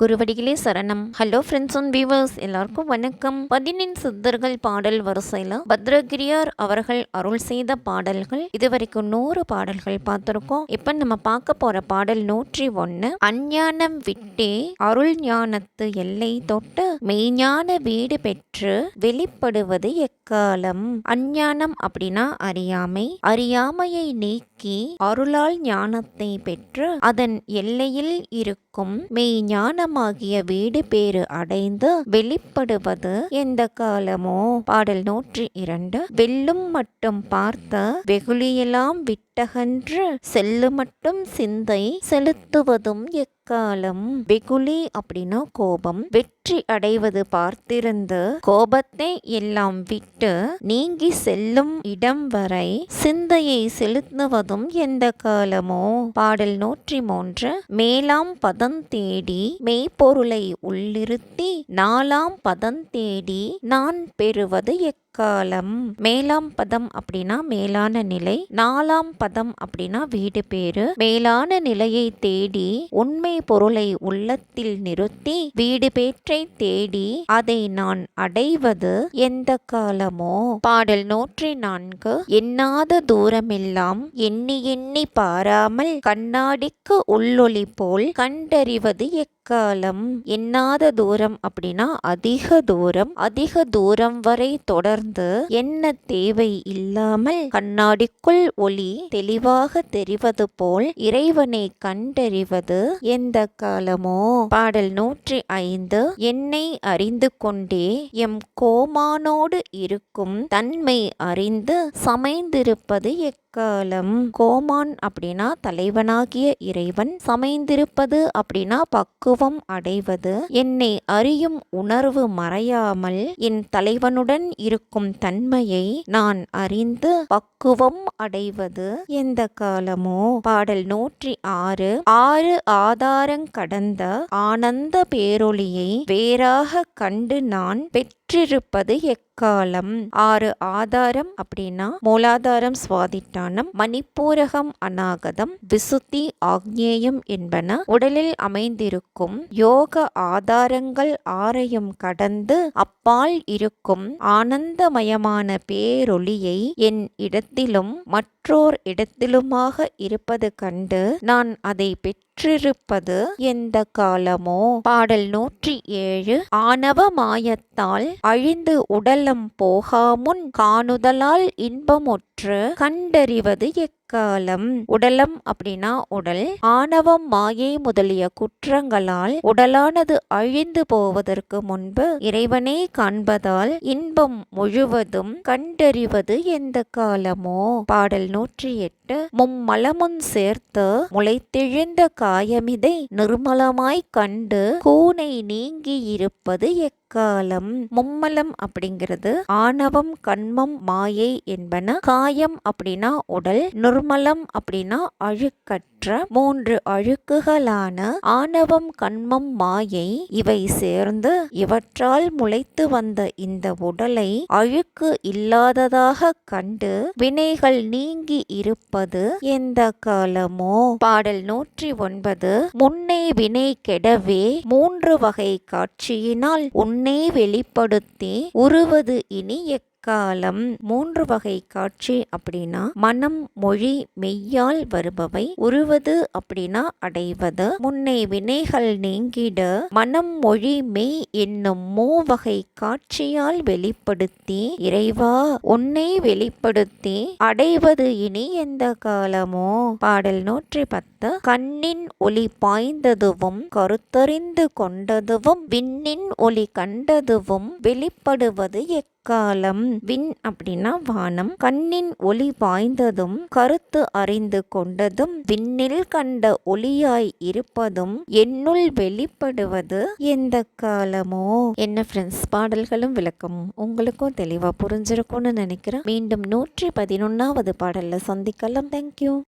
குருவடிகளே சரணம். Hello friends and viewers எல்லாருக்கும் வணக்கம். பதினின் சித்தர்கள் பாடல் வரிசையில் பத்ரகிரியார் அவர்கள் அருள் செய்த பாடல்கள். இதுவரைக்கும் நூறு பாடல்கள் பார்த்துருக்கோம். இப்போ நம்ம பார்க்க போற பாடல் நூற்றி ஒன்று அஞ்ஞானம் விட்டே அருள் ஞானத்து எல்லை தொட்டு மெய்ஞான வீடு பெற்று வெளிப்படுவது எக்காலம்? அஞ்ஞானம் அப்படின்னா அறியாமை. அறியாமையை நீக்கி அருளால் ஞானத்தை பெற்று அதன் எல்லையில் இருக்கும் இருக்கும். மெய்ஞானமாகிய வீடு பேறு அடைந்து வெளிப்படுவது எந்த காலமோ? பாடல் நூற்றி இரண்டு. வெல்லும் மட்டும் பார்த்த வெகுளியெல்லாம் விட்டகன்று செல்லு மட்டும் சிந்தை செலுத்துவதும் எக் காலம் வெகுளி அப்படின்னா கோபம். வெற்றி அடைவது பார்த்திருந்து கோபத்தை எல்லாம் விட்டு நீங்கி செல்லும் இடம் வரை சிந்தையை செலுத்துவதும் எந்த காலமோ? பாடல் நூற்றி மூன்று மேலாம் பதம் தேடி மெய்ப்பொருளை உள்ளிருத்தி நாலாம் பதம் தேடி நான் பெறுவது எக் காலம். மேலாம் பதம் அப்படின்னா மேலான நிலை. நாலாம் பதம் அப்படின்னா வீடு பேரு மேலான நிலையை தேடி உண்மை பொருளை உள்ளத்தில் நிறுத்தி வீடு பேற்றை தேடி அதை நான் அடைவது எந்த காலமோ? பாடல் நூற்றி நான்கு. எண்ணாத தூரமெல்லாம் எண்ணி எண்ணி பாராமல் கண்ணாடிக்கு உள்ளொளி போல் கண்டறிவது எக் அக்காலம் எண்ணாத தூரம் அப்படின்னா அதிக தூரம் அதிக தூரம் வரை தொடர்ந்து என்ன தேவை இல்லாமல் கண்ணாடிக்குள் ஒளி தெளிவாக தெரிவது போல் இறைவனை கண்டறிவது எந்த காலமோ? பாடல் நூற்றி ஐந்து. என்னை அறிந்து கொண்டே எம் கோமானோடு இருக்கும் தன்மை அறிந்து சமைந்திருப்பது எக் காலம் கோமான் அப்படின்னா தலைவனாகிய இறைவன். சமைந்திருப்பது அப்படின்னா பக்குவம் அடைவது. என்னை அறியும் உணர்வு மறையாமல் என் தலைவனுடன் இருக்கும் தன்மையை நான் அறிந்து பக்குவம் அடைவது. எந்த காலமோ? பாடல் நூற்றி ஆறு. ஆறு ஆதாரங் கடந்த ஆனந்த பேரொளியை வேறாக கண்டு நான் பெற்ற பெற்றிருப்பது எக்காலம்? ஆறு ஆதாரம் அப்படின்னா மூலாதாரம் சுவாதிட்டானம் மணிப்பூரகம் அநாகதம் விசுத்தி ஆக்ஞேயம் என்பன உடலில் அமைந்திருக்கும் யோக ஆதாரங்கள் ஆரையும் கடந்து அப்பால் இருக்கும் ஆனந்தமயமான பேரொளியை என் இடத்திலும் மற்றோர் இடத்திலுமாக இருப்பது கண்டு நான் அதை பெற்று பெற்றிருப்பது எந்த காலமோ? பாடல் நூற்றி ஏழு ஆணவ மாயத்தால் அழிந்து உடலம் போகாமுன் காணுதலால் இன்பமுற்று கண்டறிவது எக் காலம் உடலம் அப்படின்னா உடல். ஆணவம் மாயை முதலிய குற்றங்களால் உடலானது அழிந்து போவதற்கு முன்பு இறைவனை காண்பதால் இன்பம் முழுவதும் கண்டறிவது எந்த காலமோ? பாடல் நூற்றி எட்டு மும்மலமும் சேர்த்து முளைத்தெழுந்த காயமிதை நிர்மலமாய் கண்டு கூனை நீங்கி இருப்பது எக் காலம் மும்மலம் அப்படிங்கிறது ஆணவம் கண்மம் மாயை என்பன காயம் அப்படின்னா உடல் நிர்மலம் அப்படின்னா அழுக்கற்ற மூன்று அழுக்குகளான ஆணவம் கண்மம் மாயை இவை சேர்ந்து இவற்றால் முளைத்து வந்த இந்த உடலை அழுக்கு இல்லாததாக கண்டு வினைகள் நீங்கி இருப்பது எந்த காலமோ? பாடல் நூற்றி ஒன்பது முன்னே வினை கெடவே மூன்று வகை காட்சியினால் உன்னே உன்னை வெளிப்படுத்தி உருவது இனி எக் காலம் மூன்று வகை காட்சி அப்படின்னா மனம் மொழி மெய்யால் வருபவை. உருவது அப்படின்னா அடைவது. முன்னை வினைகள் நீங்கிட மனம் மொழி மெய் என்னும் மூவகை காட்சியால் வெளிப்படுத்தி இறைவா உன்னை வெளிப்படுத்தி அடைவது இனி எந்த காலமோ? பாடல் நூற்றி பத்து. கண்ணின் ஒளி பாய்ந்ததுவும் கருத்தறிந்து கொண்டதுவும் விண்ணின் ஒளி கண்டதுவும் வெளிப்படுவது எக் காலம் விண் அப்படின்னா வானம். கண்ணின் ஒளி பாய்ந்ததும் கருத்து அறிந்து கொண்டதும் விண்ணில் கண்ட ஒளியாய் இருப்பதும் என்னுள் வெளிப்படுவது எந்த காலமோ? என்ன ஃப்ரெண்ட்ஸ் பாடல்களும் விளக்கமும் உங்களுக்கும் தெளிவா புரிஞ்சிருக்கும்னு நினைக்கிறேன். மீண்டும் நூற்றி பதினொன்னாவது பாடல்ல சந்திக்கலாம். தேங்க்யூ